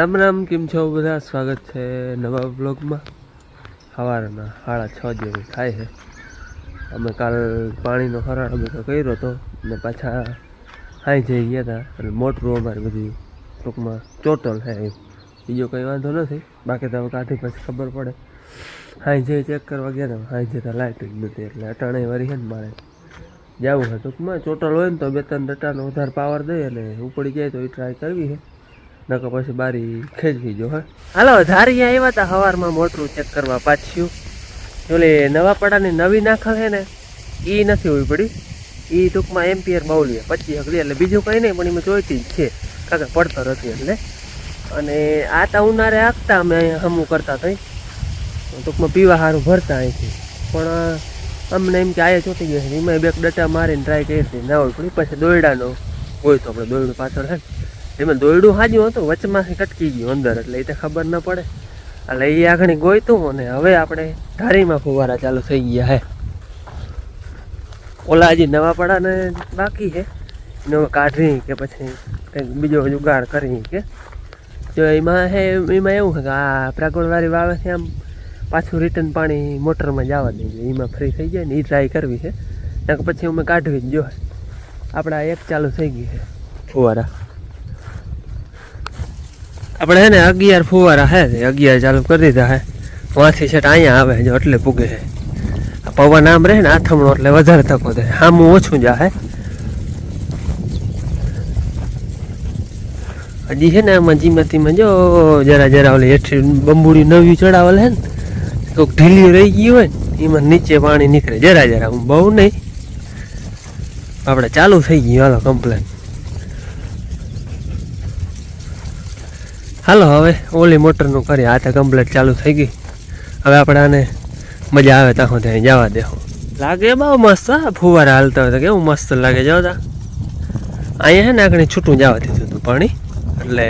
રામ રામ, કેમ છો બધા? સ્વાગત છે નવા બ્લોગમાં સવારના સાડા છ જેવું થાય છે. અમે કાલ પાણીનો હરાળ બધો કર્યો હતો ને પાછા હાઈ જઈ ગયા હતા. એટલે મોટરું અમારે બધી ટૂંકમાં ચોટલ છે બીજો કંઈ વાંધો નથી. બાકી તો હવે કાઢી પછી ખબર પડે. હાઈ જઈ ચેક કરવા ગયા હતા. હાઈ જતા લાઇટ નથી એટલે અટાણે વરી છે ને મારે જવું છે ટૂંકમાં. ચોટલ હોય ને તો બે ત્રણ ડટાનો વધારે પાવર દઈએ એટલે ઉપડી જાય તો એ ટ્રાય કરવી છે. નકર પછી બારી ખેંચી જો, હા. હાલો ધારી આવ્યા હતા સવારમાં મોટરું ચેક કરવા પાછું નવા પડાની નવી નાખલ છે ને એ નથી હોવી પડી. એ ટૂંકમાં એમ્પિયર બાઉલી પચીસ અગડી, એટલે બીજું કંઈ નહીં, પણ એમાં જોઈતી જ છે. કારણ પડતર હતી એટલે. અને આ તા ઉનાળે આખતા અમે અહીંયા હમું કરતા થઈ ટૂંકમાં પીવા સારું ભરતા અહીંથી. પણ અમને એમ કે આયે ચોટી ગયા છે એમાં બે ડટા મારીને ટ્રાય કરી હતી ના હોય પડી. પછી દોયડાનો હોય તો આપણે દોયડું પાછળ હે ને. એમાં દોયડું હાજ્યું હતું, વચમાંથી કટકી ગયું અંદર, એટલે એ તો ખબર ન પડે. એટલે એ આગળ ગોયતું અને હવે આપણે ધારીમાં ફુવારા ચાલુ થઈ ગયા હે. ઓલા હજી નવા પડાને બાકી છે એને કાઢી કે પછી કંઈક બીજો જુગાડ કરી કે. જો એમાં હે, એમાં એવું છે કે આ પ્રાગોળવાળી વાવે છે આમ પાછું રિટર્ન પાણી મોટરમાં જવા દઈએ એમાં ફ્રી થઈ જાય ને એ ટ્રાય કરવી છે પછી અમે કાઢવી જ જો આપણે એક ચાલુ થઈ ગઈ છે ફુવારા. આપણે હે ને અગિયાર ફુવારા હે અગિયાર ચાલુ કરી દીધા હે. વાંથી છે અહીંયા આવે જો એટલે પૂગે છે. આ પવન આમ રહે ને, આથમણો એટલે વધારે તકો દે આમ ઓછું જા હે. હજી છે ને આમાં જીમતીમાં જો જરા જરા ઓલી હેઠી બંબુડી નવી ચડાવેલ હે ને કોઈક ઢીલી રહી ગઈ હોય ને, એમાં નીચે પાણી નીકળે. જરા જરા, હું બહુ નહીં. આપણે ચાલુ થઈ ગયું, હાલો કમ્પ્લેન હાલો, હવે ઓલી મોટરનું કરી આ તો કમ્પ્લેટ ચાલુ થઈ ગઈ. હવે આપણે આને મજા આવે ત્યાં સુધી જવા દેહો. લાગે બહુ મસ્ત, હા, ફુવારા હાલતા હોય તો કેવું મસ્ત લાગે, જો તા. અહીંયા છે ને આગળ છૂટું જવા દીધું હતું પાણી, એટલે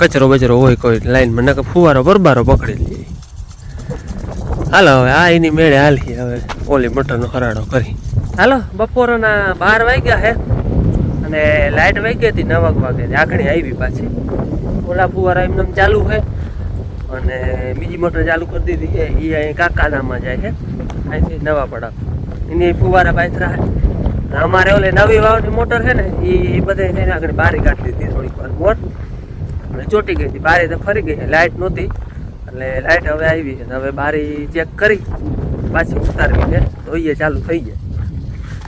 કચરો બચરો હોય કોઈ લાઈનમાં, નકર ફુવારો બરબારો પકડી લઈએ હાલો, હવે આ એની મેળે હાલી હવે ઓલી મોટરનો હરાડો કરી. હાલો, બપોરના બાર વાગ્યા હે. અને લાઇટ વાગી હતી નવક વાગે આગળ આવી પાછી. ઓલા ફુવારા એમને એમ ચાલુ છે. અને બીજી મોટર ચાલુ કરી દીધી એ અહીં કાકાનામાં જાય છે. અહીંથી નવા પડા એની ફુવારા પાછરા અમારે ઓલે નવી વાવની મોટર છે ને એ બધે એને આગળ બારી કાઢી દીધી થોડીક વાર મોટ અને ચોટી ગઈ હતી. બારી તો ફરી ગઈ લાઇટ નહોતી. એટલે લાઇટ હવે આવી છે. હવે બારી ચેક કરી. પાછી ઉતારવી છે. તો એ ચાલુ થઈ જાય.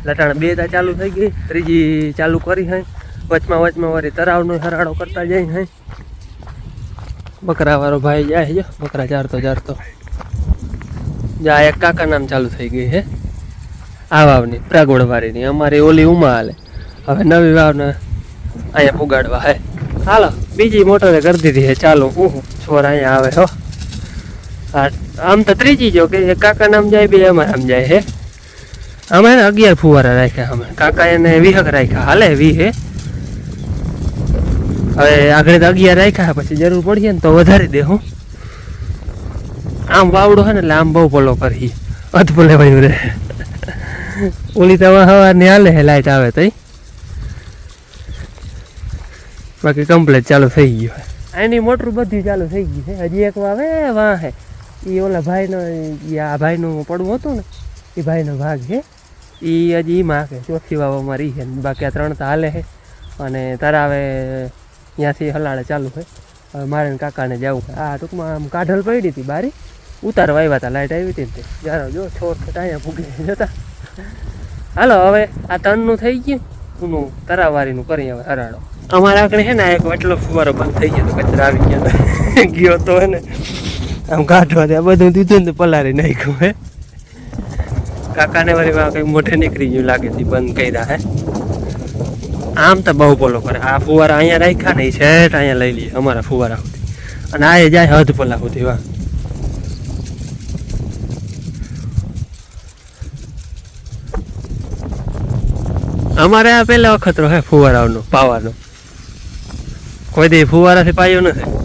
લટાણ બે તા ચાલુ થઈ ગઈ. ત્રીજી ચાલુ કરી હઈ. વચમાં વચમાં વળી તરાવનો હરાડો કરતા જઈ હઈ. બકરા વાળો ભાઈ જાય જો બકરા ચારતો ચારતો. જા, એક કાકા નામ ચાલુ થઈ ગઈ હે. આ વાવની, પ્રાગોળ વાળીની અમારી ઓલી ઉમા હાલે. હવે નવી વાવને અહીંયા પુગાડવા હે. હાલો, બીજી મોટરે કરી દીધી હે. ચાલો, ઉહ, છોર અહીંયા આવે હો. હા આમ તો ત્રીજી જો કે કાકા નામ જાય, બે અમારે આમ જાય હે. અમે અગિયાર ફુવારા રાખ્યા અમે. કાકા એને વિહક રાખ્યા. હાલે વિહે હવે આગળ તો અગિયાર રાખ્યા, પછી જરૂર પડીએ ને તો વધારી દે, હું. આમ વાવડો હોય ને એટલે આમ બહુ પલો કરી અધપો લેવાયું રે ઓલી તો હવા ને હાલે હે, લાઈટ આવે તો બાકી કમ્પ્લેટ ચાલુ થઈ ગયું એની મોટર બધી ચાલુ થઈ ગઈ છે. હજી એક વાવે, વાહ. એ ઓલા ભાઈનો આ ભાઈનું પડવું હતું ને એ ભાઈનો ભાગ છે. એ હજી એમાં કે ચોથી વાવ અમારી છે. બાકી આ ત્રણ તો હાલે છે. અને તારા હવે ત્યાંથી હલાડે ચાલુ છે. હવે મારે કાકાને જવું આ ટૂંકમાં આમ કાઢલ પડી હતી બારી. ઉતારવા આવ્યા હતા. લાઇટ આવી હતી ને તે. જો છોર અહીંયા ભૂગી જતા. હાલો, હવે આ તણનું થઈ ગયું. ઊનું તરાવારીનું કરી હવે હરાડો. અમારા આગળ છે ને એક વટલો ફુવારો બંધ થઈ ગયો કચરા આવી ગયા. ગયો તો ને. આમ કાઢવા દે બધું દીધું ને પલારી નાખ્યું હે. કાકાને વળી કંઈ મોઢે નીકળી ગયું લાગે છે, બંધ કર્યા હે? આમ તો બહુ પોલો કરે. આ ફુવારા અહીંયા રાખ્યા નહીં છે અહીંયા લઈ લઈએ અમારા ફુવારા સુધી. અને આ જાય હદ પોલા સુધી, વાહ. અમારે આ પેલા વખત હે, ફુવારાનો, પાવાનો. કોઈ દે ફુવારાથી પાયો નથી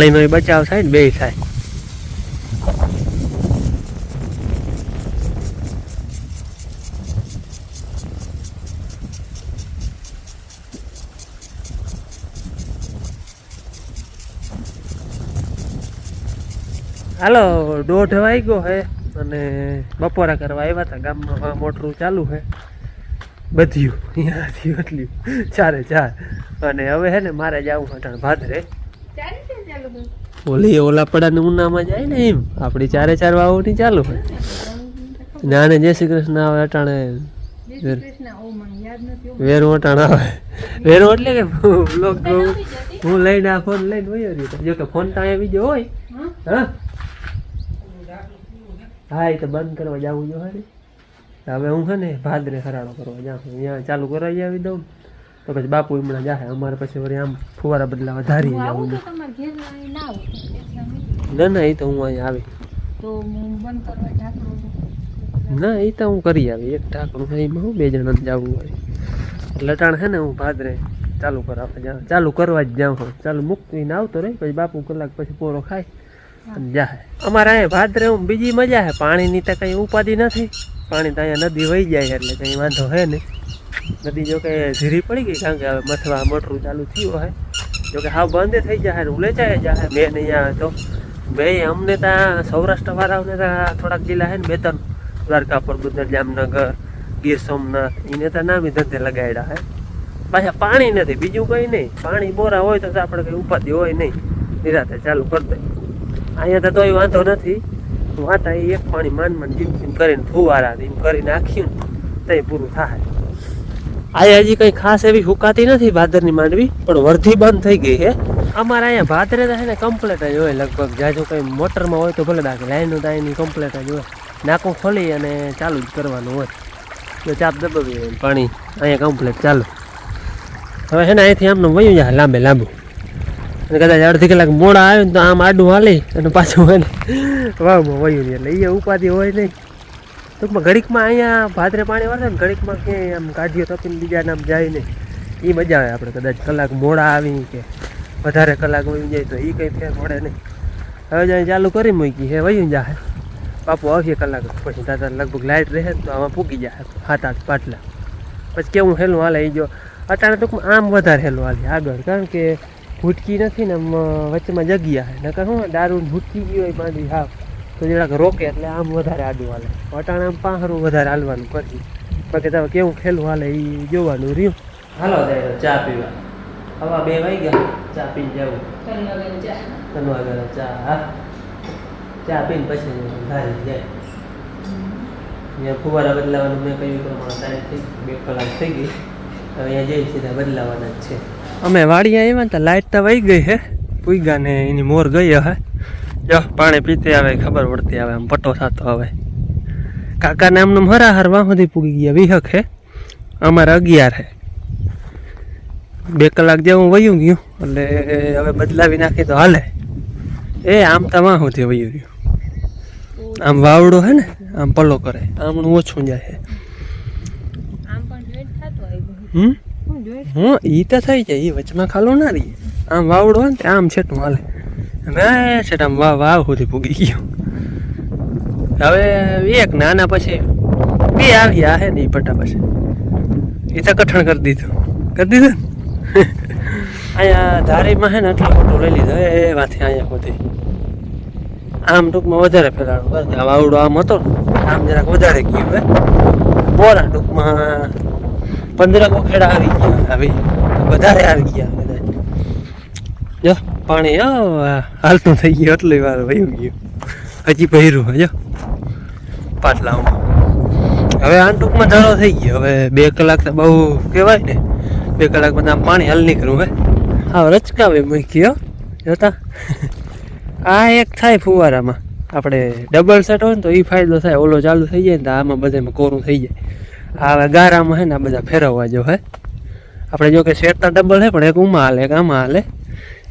પાણીનો બચાવ થાય ને, બે થાય. હાલો, દોઢ વાગ્યો હે અને બપોરા કરવા આવ્યા હતા. ગામમાં મોટરું ચાલુ છે બધ્યું, અહીંયાથી એટલું ચારે ચાર. અને હવે છે ને, મારે જવું હટાણ ભાદરે. ઓલી ઓલા પડાને ઉનામાં જાય ને એમ. આપણી ચારે ચાર વાવોની ચાલુ હોય. નાને જય શ્રી કૃષ્ણ આવે અટાણે વેરું અટાણ આવે. વેરું એટલે કે બ્લોગ હું લઈને આ ફોન લઈને વયો રહ્યો જો કે ફોન તો અહીંયા બીજો હોય. હા? હા? એ તો બંધ કરવા જવું જો હવે હું છે ને ભાદરે ખરાડો કરવા જાઉં અહીંયા ચાલુ કરાવી આવી દઉં. તો પછી બાપુ હમણાં જાય અમારે પછી વળી આમ ફુવારા બદલા વધારી છે ના ના એ તો હું અહીંયા આવી. ના એ તો હું કરી આવી. એક ઠાકરું એમાં હું બે જણા જવું હોય. લટાણ છે ને હું ભાદરે ચાલુ કરાવવા જાઉં. ચાલુ કરવા જ જાઉં હું. ચાલુ મૂકીને આવતો રહી પછી બાપુ કલાક પછી પોરો ખાય અને જાય અમારે અહીંયા ભાદરે હું બીજી મજા છે. પાણીની તો કંઈ ઉપાધિ નથી. પાણી તો અહીંયા નદી વહી જાય એટલે કંઈ વાંધો હે નહીં. નદી જો કે ઝીરી પડી ગઈ કારણ કે હવે મથવા મોટરું ચાલુ થયું હોય. જો કે હાવ બંધ થઈ જાય ઉલેચાય જાય મેન અહીંયા તો બે અમને ત્યાં સૌરાષ્ટ્ર વાળાઓને ત્યાં થોડાક જિલ્લા હે ને બે ત્રણ દ્વારકા પોરબંદર જામનગર, ગીર સોમનાથ એને તો નામી ધંધે લગાડ્યા હે. પાછા પાણી નથી, બીજું કંઈ નહીં. પાણી બોરા હોય તો આપણે કંઈ ઉપાધિ હોય નહીં. નિરાતે ચાલુ કરી દે. અહીંયા તો તોય વાંધો નથી. વાંધા એ એક પાણી માન માન જીમ જીમ કરીને ફુવારા એમ કરીને નાખ્યું તઈ પૂરું થાય. અહીંયા હજી કંઈ ખાસ એવી હુકાતી નથી ભાદરની માંડવી, પણ વર્ધી બંધ થઈ ગઈ છે. અમારે અહીંયા ભાદરે તો છે ને કમ્પ્લેટ જ હોય લગભગ. જાજો કંઈ મોટરમાં હોય તો ભલે બાકી લાઈનનું અહીંની કમ્પ્લેટ જ હોય. નાકું ખોલી અને ચાલુ જ કરવાનું હોય. તો ચાપ દબાવી પાણી અહીંયા કમ્પ્લેટ ચાલુ. હવે છે ને અહીંથી આમનું વયું જાય લાંબે લાંબુ. અને કદાચ અડધી કલાક મોડા આવે ને તો આમ આડું હાલી અને પાછું હોય ને વાવમાં વયું નહીં એટલે એ ઉપાધિ હોય નહીં. ટૂંકમાં ઘડીકમાં અહીંયા ભાદરે પાણી વરસે ને ઘડીકમાં ક્યાંય આમ કાઢીઓ તપીને બીજા નામ જાય ને એ મજા આવે આપણે કદાચ કલાક મોડા આવી કે વધારે કલાક વહી જાય તો એ કંઈ ફેર પડે નહીં. હવે જાય ચાલુ કરી મૂકી હે વહી જાય બાપુ આવીએ કલાક પછી દાદા લગભગ લાઇટ રહે તો આમાં પૂકી જાય સાત આઠ પાટલા. પછી કેવું હેલું હાલે એ જો, અટાણે ટૂંકમાં આમ વધારે હેલું હાલે આગળ, કારણ કે ભૂટકી નથી ને વચ્ચેમાં જગ્યા છે નકર શું દારૂ ભૂટકી ગયો હોય, બાંધી હાવ તો જરાક રોકે એટલે આમ વધારે આડું હાલે. અટાણે આમ પાંહરું વધારે હાલવાનું કરી બાકી તમે કેવું ખેલું હાલે એ જોવાનું રહ્યું. હાલો જાય ચા પીવા. હવા બે વાઈ ગયા. ચા પીને જવું ત્રણ વાગ્યાનો ચા હા. ચા પીને પછી ધારી જાય. અહીંયા ફુવારા બદલાવાનું મેં કહ્યું પ્રમાણે ટાઈમ થઈ બે કલાક થઈ ગઈ. હવે અહીંયા જઈ સીધા બદલાવાના જ છે. અમે વાડી આવ્યા ને તો લાઇટ તો વહી ગઈ હે. પૂગા ને એની મોર ગઈ હે. જો પાણી પીતે આવે ખબર પડતી આવે આમ પટ્ટો થતો આવે. કાકાને આમનું હરા હરવા સુધી પૂગી ગયા વિહક હે. અમારે અગિયાર હે. બે કલાક જેવું વયું ગયું એટલે હવે બદલાવી નાખી તો હાલે. એ આમ તો વાં સુધી વયું ગયું. આમ વાવડો હે ને આમ પલો કરે. આમનું ઓછું જાય છે હમ? હું ઈ તો થઈ જાય ઈ વચમાં ખાલો ના રહીએ. આમ વાવડો હોય ને આમ છેટું હાલે. છેટ આમ વાવ વાવ સુધી પૂગી ગયો. હવે એક નાના પછી બે આવ્યા હે ને ઈ પટ્ટા પછી. એ તો કઠણ કરી દીધું. કરી દીધું અહીંયા ધારીમાં હે ને આટલો મોટો લઈ લીધો, એ માથે અહીંયા સુધી. આમ ટૂંકમાં વધારે ફેલાડો બસ આ વાવડો આમ હતો આમ જરાક વધારે ગયું હે. બોરા ટૂંકમાં પંદરક ખેડા આવી ગયા, આવી. વધારે આવી ગયા. પાણી હાલતું થઈ ગયું એટલી વાર વયું ગયું. હજી પહેર્યું હજો પાટલામાં હવે આ ટૂંકમાં ધારો થઈ ગયો. હવે બે કલાક તો બહુ કહેવાય ને. બે કલાક આમ પાણી હાલ નીકળું હવે હા, રચકાવે મૂકી, હો. જોતા. આ એક થાય ફુવારામાં. આપણે ડબલ સેટ હોય ને તો એ ફાયદો થાય. ઓલો ચાલુ થઈ જાય ને તો આમાં બધામાં કોરું થઈ જાય. હવે ગારામાં હે ને આ બધા ફેરવવા જો, હે. આપણે જો કે સેટ તો ડબલ હે, પણ એક ઉમાં હાલે, એક આમાં હાલે.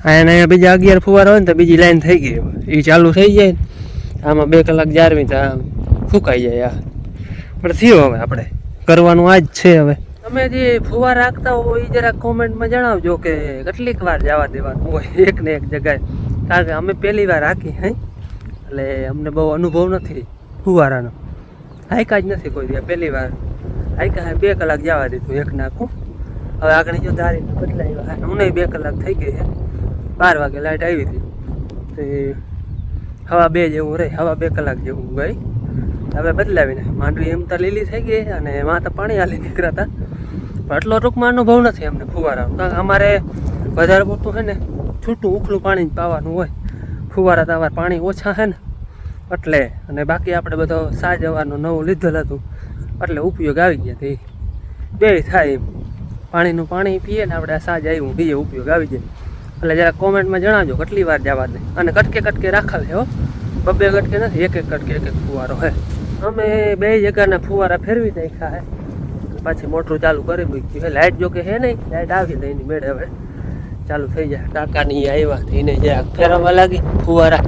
અહીંયા બીજા અગિયાર ફુવારા હોય ને તો બીજી લાઈન થઈ ગઈ એ ચાલુ થઈ જાય આમાં બે કલાક જાળવી તો ફૂંકાઈ જાય આ. પણ થયું હવે આપણે. કરવાનું આ જ છે હવે. તમે જે ફુવા રાખતા હો એ જરાક કોમેન્ટમાં જણાવજો કે કેટલીક વાર જવા દેવાનું હોય એક ને એક જગ્યાએ કારણ કે અમે પહેલી વાર રાખી, હે? એટલે અમને બહુ અનુભવ નથી ફુવારાનો. હાઈકા જ નથી કોઈ દે પહેલી વાર હાઈકા બે કલાક જવા દીધું એક નાખું હવે આગળ જો ધારીને બદલાવ્યા હું. બે કલાક થઈ ગઈ છે બાર વાગે લાઈટ આવી હતી. તો હવા બે જેવું રહે, હવા બે કલાક જેવું ગઈ હવે બદલાવીને માંડવી એમ તો લીલી થઈ ગઈ અને એમાં તો પાણી હાલી નીકળ્યા હતા પણ એટલો ટૂંકમાં અનુભવ નથી અમને ફુવારાનો. કારણ અમારે વધારે પૂરતું છે ને છૂટું ઉખલું પાણી જ પાવાનું હોય. ફુવારા તો અમારે પાણી ઓછા છે ને. એટલે, અને બાકી આપણે બધો સાજ અવારનું નવું લીધેલ હતું. એટલે ઉપયોગ આવી ગયા તે. બે થાય એમ. પાણીનું પાણી પીએ ને આપણે સાજ આવ્યું પીએ ઉપયોગ આવી જાય. એટલે જરા કોમેન્ટમાં જણાવજો કેટલી વાર જવા દે. અને કટકે કટકે રાખેલ છે હો. બબ્બે કટકે નથી, એક એક કટકે, એક એક ફુવારો, હે. અમે બે જગ્યાના ફુવારા ફેરવી નાખ્યા, હે. પાછી મોટરું ચાલુ કરી મૂક્યું, હે. લાઇટ જો કે હે નહીં લાઇટ આવી નહીં મેળ હવે. ચાલુ થઈ જાય. ટાંકાની આવ્યા એને જે ફેરવવા લાગી, ફુવારા.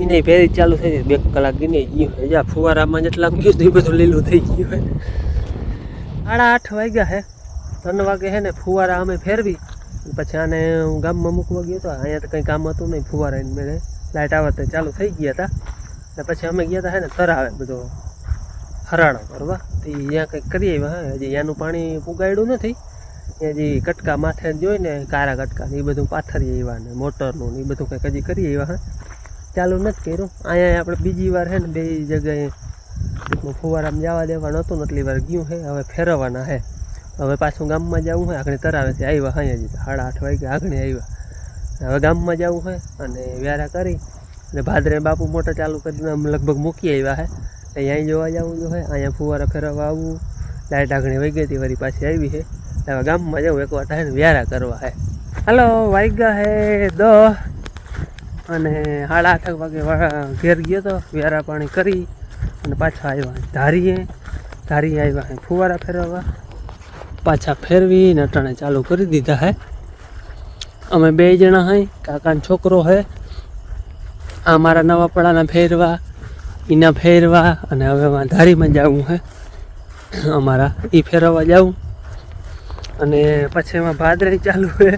એને ફેરી ચાલુ થઈ જાય બે કલાક ગીને ગયું જા, ફુવારામાં જેટલા ગયું એ બધું લીલું થઈ ગયું, હે. સાડા આઠ વાગ્યા, હે. ત્રણ વાગે, હે ને, ફુવારા અમે ફેરવી. પછી આને હું ગામમાં મૂકવા ગયો હતો અહીંયા તો કંઈ કામ હતું નહીં ફુવારાની મેળે. લાઇટ આવે ચાલુ થઈ ગયા હતા. ને પછી અમે ગયા હતા હે ને તરાવે, બધો હરાણો કરવા. તો અહીંયા કંઈક કરી આવ્યા હે. હજી અહીંયાનું પાણી પુગાડ્યું નથી. હજી કટકા માથે જોઈ ને કારા કટકા ને એ બધું પાથરી આવ્યા ને મોટરનું ને એ બધું કંઈક હજી કરી આવ્યા હા. ચાલુ નથી કર્યું. અહીંયા આપણે બીજી વાર હે ને બે જગ્યાએ ફુવારામાં જવા દેવાનું હતું ને, એટલી વાર ગયું હે. હવે ફેરવવાના છે હવે પાછું ગામમાં જવું હોય આગળ તરાવેથી આવ્યા હા હજી સાડા આઠ વાગે આગળ આવ્યા હવે ગામમાં જવું હોય અને વ્યારા કરી અને ભાદરે બાપુ મોટર ચાલુ કરીને આમ લગભગ મૂકી આવ્યા હે. અહીંયા જોવા જવું જો હોય, અહીંયા ફુવારા ફેરવવા આવવું લાઇટ આગળ વહી ગઈ હતી, વળી પાછી આવી છે હવે ગામમાં જવું, એક વાર થાય વ્યારા કરવા હે. હાલો વાગ્યા હે દસ અને સાડા આઠ વાગે ઘેર ગયો તો વ્યારા પાણી કરી, અને પાછા આવ્યા ધારીએ. ધારી આવ્યા ફુવારા ફેરવવા. પાછા ફેરવી નટાણે ચાલુ કરી દીધા હે. અમે બે જણા હઈ, કાકાનો છોકરો હે. આ મારા નવા પડાના ફેરવા એના ફેરવા અને હવે ધારીમાં જવું હે. અમારા એ ફેરવવા જવું અને પછી એમાં ભાદરે ચાલુ હે.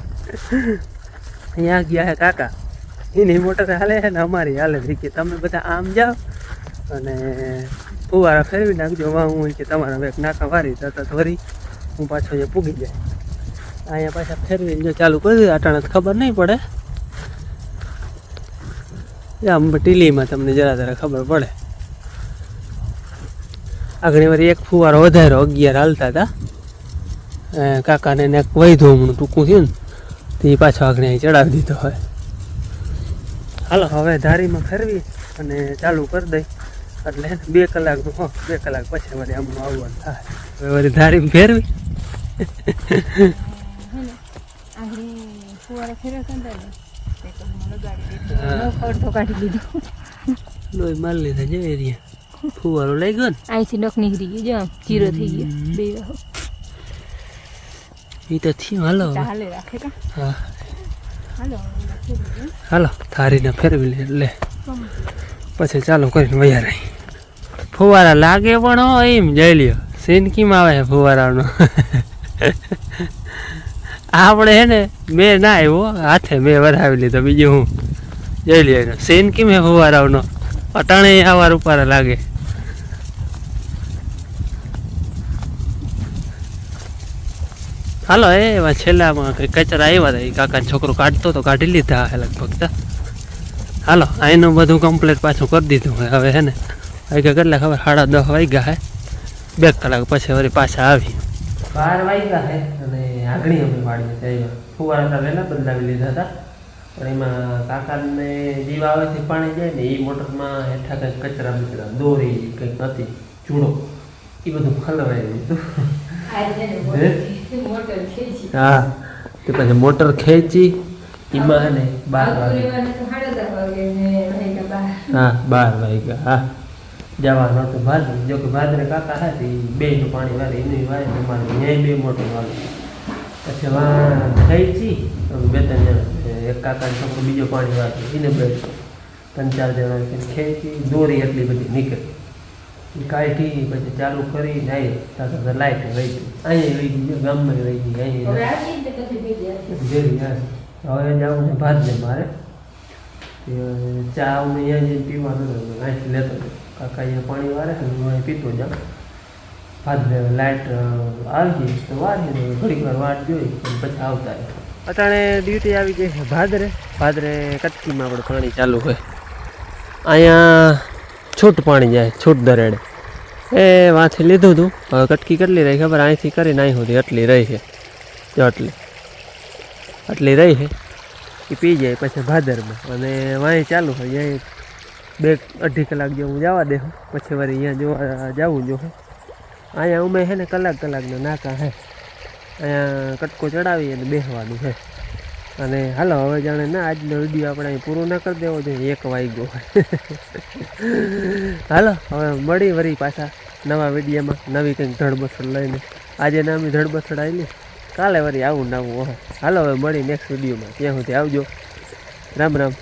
અહીંયા ગયા હે કાકા. એની મોટર હાલે છે ને અમારી હાલે કે તમે બધા આમ જાઓ અને ફુવારા ફેરવી નાખજો. હું કે તમારા હવે એક નાકા વારી થતા વરી. હું પાછો એ પૂગી જાય. અહીંયા પાછા ફેરવીને જો ચાલુ કરી દીધું અટાણે ખબર નહીં પડે. આમ ટીલીમાં તમને જરા જરા ખબર પડે. આગળ વાર એક ફુવારો વધારો અગિયાર હાલતા હતા. કાકાને ને એક વૈધો હમણાં ટૂંકું થયું ને, તે પાછો આગળ અહીં ચડાવી દીધો હોય. હાલો, હવે ધારીમાં ફેરવી અને ચાલુ કરી દઈ. એટલે બે કલાકનું બે કલાક પછી વળી આમ આવવાનું થાય. હવે ધારીમાં ફેરવી. લોહી માલ લીધા જઈ રહ્યા ફુવારો લઈ ગયો ને અહીંથી ડક નીકળી ગયો જો જીરો થઈ ગયો બે. એ તો થયું હાલો હાલો થારીને ફેરવી લે પછી ચાલુ કરીને વૈયા ફુવારા લાગે પણ એમ જઈ લ્યો સીન કેમ આવે ફુવારાનો આપણે હે ને, મેં ના આવ્યો, હાથે મેં વરાવી લીધો, બીજું હું? જઈ લે એનો, સીન કેમ હે ફુવારાનો અટાણે આવાર ઉપર લાગે. હાલો, એ એમાં છેલ્લામાં કંઈ કચરા આવ્યા હતા, એ કાકાનો છોકરો કાઢતો તો કાઢી લીધા હે લગભગ હાલો અહીંનું બધું કમ્પ્લીટ પાછું કરી દીધું હોય હવે હે ને, વાગ્યા કેટલા ખબર, સાડા દસ વાગ્યા હે. બે કલાક પછી વળી પાછા આવી. બાર વાગ્યા હે અને આગળી અમે પાડીએ જઈએ ફુવારા હતા વહેલા બદલાવી લીધા હતા. પણ એમાં કાકાને જીવ આવેથી પાણી જાય ને એ મોટરમાં હેઠા કંઈક કચરા બચરા દોરી કંઈક હતી ચૂડો એ બધું ખલવાઈ દીધું હે? મોટર ખેંચી. હા તે પછી મોટર ખેંચી એમાં ને બાર વાગે. હા બાર વાગ્યા હા. જવાનું હતું ભાદર જો કે ભાદરે કાકા હતા એ બે નું પાણી વાળે એનું વાય અમારે ન્યાય બે મોટું વાળું. પછી વા ખેંચી છી. બે ત્રણ જણા. એક કાકાને છોકરો બીજો પાણી વાળે. એને બે ત્રણ ચાર જણા ખેંચી દોરી એટલી બધી નીકળી. કાઢી પછી ચાલુ કરી જાય તો લાઈટ રહી ગઈ. અહીંયા વહી ગઈ ગામમાં રહી ગઈ હવે અહીંયા હા. હવે જવું છે ભાત ને મારે ચા હું અહીંયા જઈને પીવાનું નથી લેતો જાઉં. કાકા અહીંયા પાણી વારે છે, હું પીતો જાઉં. ભાત લાઇટ આવી ગઈ તો વારી. ઘડીક વાર વાટ જોઈ પછી આવતા અટાણે ડ્યુટી આવી ગઈ છે, ભાદરે. ભાદરે કટકીમાં આપણે પાણી ચાલુ હોય. અહીંયા છૂટ પાણી જાય, છૂટ દરેડે. એ વાંથી લીધું હતું હવે કટકી કેટલી રહી ખબર, અહીંથી કરીને અહીં સુધી આટલી રહી છે. જો આટલી. આટલી રહી છે, એ પી જાય પછી ભાદરમાં. અને વાંહી ચાલુ હોય અહીં બે અઢી કલાક જેવું જવા દે પછી વળી અહીંયા જોવા, જવું જો અહીંયા ઉમે છે ને કલાક કલાકના નાકા હે. અહીંયા કટકો ચડાવી અને બેસવાનું છે અને હાલો, હવે જાણે ના, આજનો વીડિયો આપણે અહીં પૂરો ના કરી દેવો જોઈએ, એક વાગ્યો હાલો, હવે મળી વળી પાછા નવા વિડીયોમાં નવી કંઈક ધડબસડ લઈને. આજે નામી ધડબથડ આવીને કાલે વળી આવું નવું હાલો, હવે મળી નેક્સ્ટ વિડીયોમાં. ત્યાં સુધી આવજો. રામ રામ.